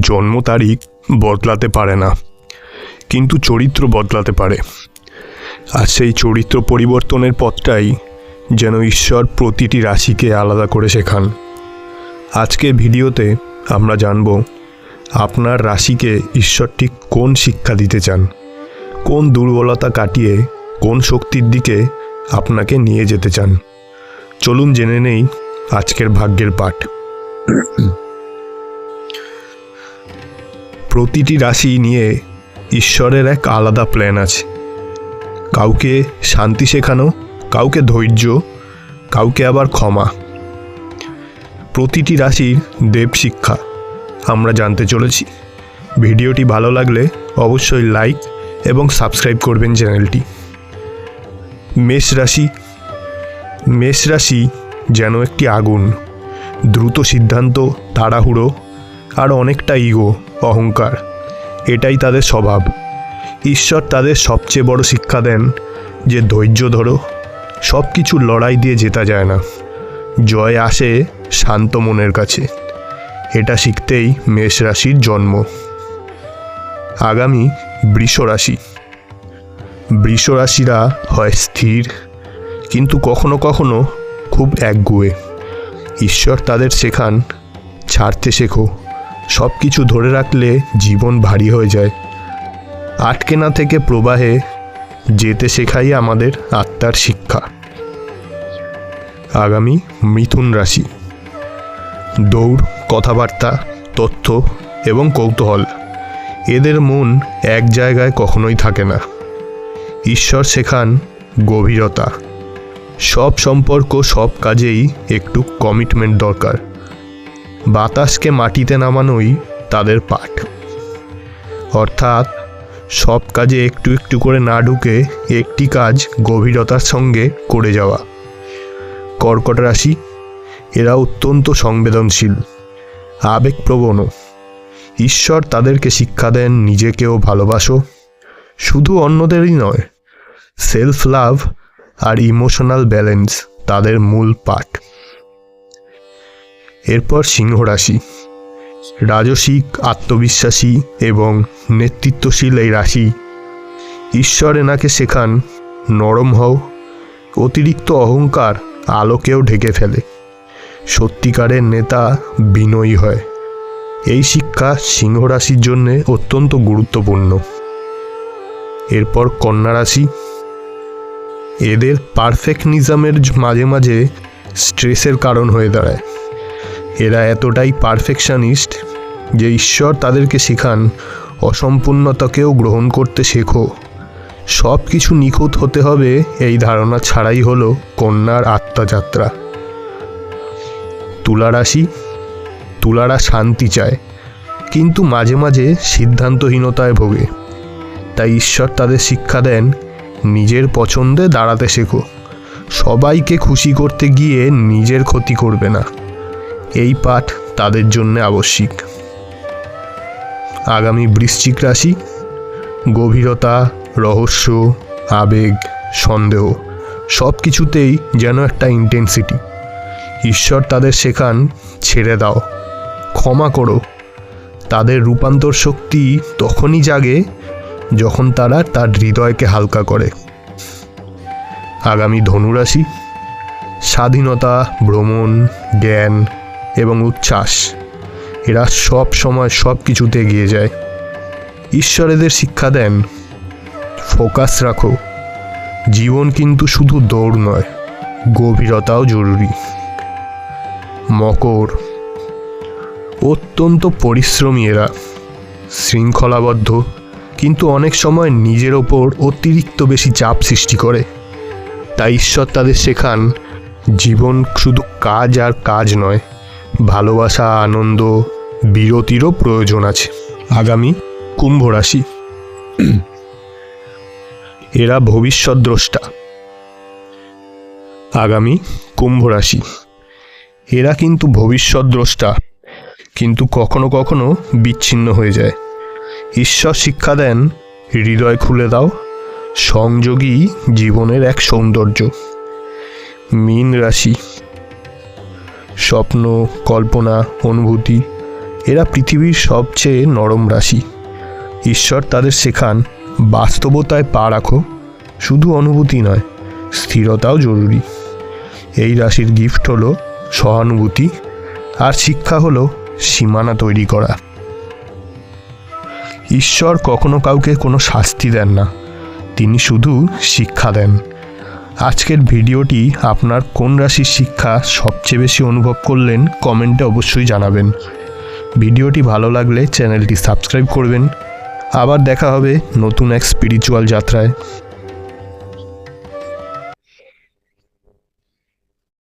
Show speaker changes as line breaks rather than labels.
জন্ম তারিখ বদলাতে পারে না, কিন্তু চরিত্র বদলাতে পারে। আর সেই চরিত্র পরিবর্তনের পথটাই যেন ঈশ্বর প্রতিটি রাশিকে আলাদা করে শেখান। আজকে ভিডিওতে আমরা জানব, আপনার রাশিকে ঈশ্বর ঠিক কোন শিক্ষা দিতে চান? কোন দুর্বলতা কাটিয়ে কোন শক্তির দিকে আপনাকে নিয়ে যেতে চান? চলুন জেনে নেই আজকের ভাগ্যের পাঠ। প্রতিটি রাশি নিয়ে ঈশ্বরের এক আলাদা প্ল্যান আছে। কাউকে শান্তি শেখানো, কাউকে ধৈর্য, কাউকে আবার ক্ষমা। প্রতিটি রাশির দেব শিক্ষা, আমরা জানতে চলেছি। ভিডিওটি ভালো লাগলে অবশ্যই লাইক এবং সাবস্ক্রাইব করবেন চ্যানেলটি। মেষ রাশি মেষ রাশি যেন একটি আগুন, দ্রুত সিদ্ধান্ত, তাড়াহুড়ো আর অনেকটা ইগো অহংকার। এটাই তাদের স্বভাব। ঈশ্বর তাদের সবচেয়ে বড় শিক্ষা দেন যে ধৈর্য ধরো সব কিছু লড়াই দিয়ে জেতা যায় না। জয় আসে শান্ত মনের কাছে। এটা শিখতেই মেষ রাশির জন্ম। আগামী বৃষ রাশি। বৃষ রাশিরা হয় স্থির, কিন্তু কখনো কখনো খুব একগুয়ে। ঈশ্বর তাদের শেখান, ছাড়তে শেখো। সব কিছু ধরে রাখলে জীবন ভারী হয়ে যায়। আটকে না থেকে প্রবাহে যেতে শেখাই আমাদের আত্মার শিক্ষা। আগামী মিথুন রাশি। দৌড়, কথাবার্তা, তথ্য এবং কৌতূহল, এদের মন এক জায়গায় কখনোই থাকে না। ঈশ্বর শেখান গভীরতা। সব সম্পর্ক সব কাজেই একটু কমিটমেন্ট দরকার। বাতাসকে মাটিতে নামানোই তাদের পাঠ। অর্থাৎ সব কাজে একটু একটু করে না ঢুকে একটি কাজ গভীরতার সঙ্গে করে যাওয়া। কর্কট রাশি, এরা অত্যন্ত সংবেদনশীল, আবেগপ্রবণ। ঈশ্বর তাদেরকে শিক্ষা দেন, নিজেকেও ভালোবাসো। শুধু অন্যদেরই নয় সেলফ লাভ আর ইমোশনাল ব্যালেন্স তাদের মূল পাঠ। এরপর সিংহ রাশি। রাজসিক, আত্মবিশ্বাসী এবং নেতৃত্বশীল এই রাশি। ঈশ্বর এনাকে শেখান, নরম হও, অতিরিক্ত অহংকার আলোকেও ঢেকে ফেলে। সত্যিকারের নেতা বিনয়ী হয়। এই শিক্ষা সিংহ রাশির জন্য অত্যন্ত গুরুত্বপূর্ণ। এরপর কন্যা রাশি। এদের পারফেকনিজমের মাঝে মাঝে স্ট্রেসের কারণ হয়ে দাঁড়ায়। এরা এতটাই পারফেকশনিস্ট যে ঈশ্বর তাদেরকে শেখান, অসম্পূর্ণতাকেও গ্রহণ করতে শেখো। সব কিছু নিখুঁত হতে হবে এই ধারণা ছাড়াই হলো কন্যার আত্মযাত্রা। তুলা রাশি তুলারা শান্তি চায়, কিন্তু মাঝে মাঝে সিদ্ধান্তহীনতায় ভোগে। তাই ঈশ্বর তাদের শিক্ষা দেন, নিজের পছন্দে দাঁড়াতে শেখো। সবাইকে খুশি করতে গিয়ে নিজের ক্ষতি করবে না। এই পাঠ তাদের জন্য আবশ্যিক। আগামী বৃশ্চিক রাশি, গভীরতা, রহস্য, আবেগ, সন্দেহ সব কিছুতেই যেন একটা ইন্টেন্সিটি ঈশ্বর তাদের শেখান ছেড়ে দাও, ক্ষমা করো। তাদের রূপান্তর শক্তি তখনই জাগে যখন তারা তার হৃদয়কে হালকা করে। আগামী ধনুরাশি, স্বাধীনতা, ভ্রমণ, জ্ঞান এবং উচ্ছ্বাস। এরা সব সময় সব কিছুতে এগিয়ে যায়। ঈশ্বর এদের শিক্ষা দেন, ফোকাস রাখো। জীবন কিন্তু শুধু দৌড় নয়, গভীরতাও জরুরি। মকর। অত্যন্ত পরিশ্রমী এরা। শৃঙ্খলাবদ্ধ, কিন্তু অনেক সময় নিজের ওপর অতিরিক্ত বেশি চাপ সৃষ্টি করে। তাই ঈশ্বর তাদের শেখান, জীবন শুধু কাজ আর কাজ নয় ভালোবাসা, আনন্দ, বিরতিরও প্রয়োজন আছে। আগামী কুম্ভ রাশি। এরা ভবিষ্যৎ দ্রষ্টা আগামী কুম্ভ রাশি। এরা কিন্তু ভবিষ্যৎ দ্রষ্টা কিন্তু কখনো কখনো বিচ্ছিন্ন হয়ে যায়। ঈশ্বর শিক্ষা দেন, হৃদয় খুলে দাও সংযোগী জীবনের এক সৌন্দর্য। মীন রাশি। স্বপ্ন, কল্পনা, অনুভূতি, এরা পৃথিবীর সবচেয়ে নরম রাশি। ঈশ্বর তাদের শেখান, বাস্তবতায় পা রাখো, শুধু অনুভূতি নয়, স্থিরতাও জরুরি। এই রাশির গিফট হলো সহানুভূতি, আর শিক্ষা হলো সীমানা তৈরি করা। ঈশ্বর কখনো কাউকে কোনো শাস্তি দেন না, তিনি শুধু শিক্ষা দেন। আজকের ভিডিওটি আপনার কোন রাশির শিক্ষা সবচেয়ে বেশি অনুভব করলেন, কমেন্টে অবশ্যই জানাবেন। ভিডিওটি ভালো লাগলে চ্যানেলটি সাবস্ক্রাইব করবেন। আবার দেখা হবে নতুন এক স্পিরিচুয়াল যাত্রায়।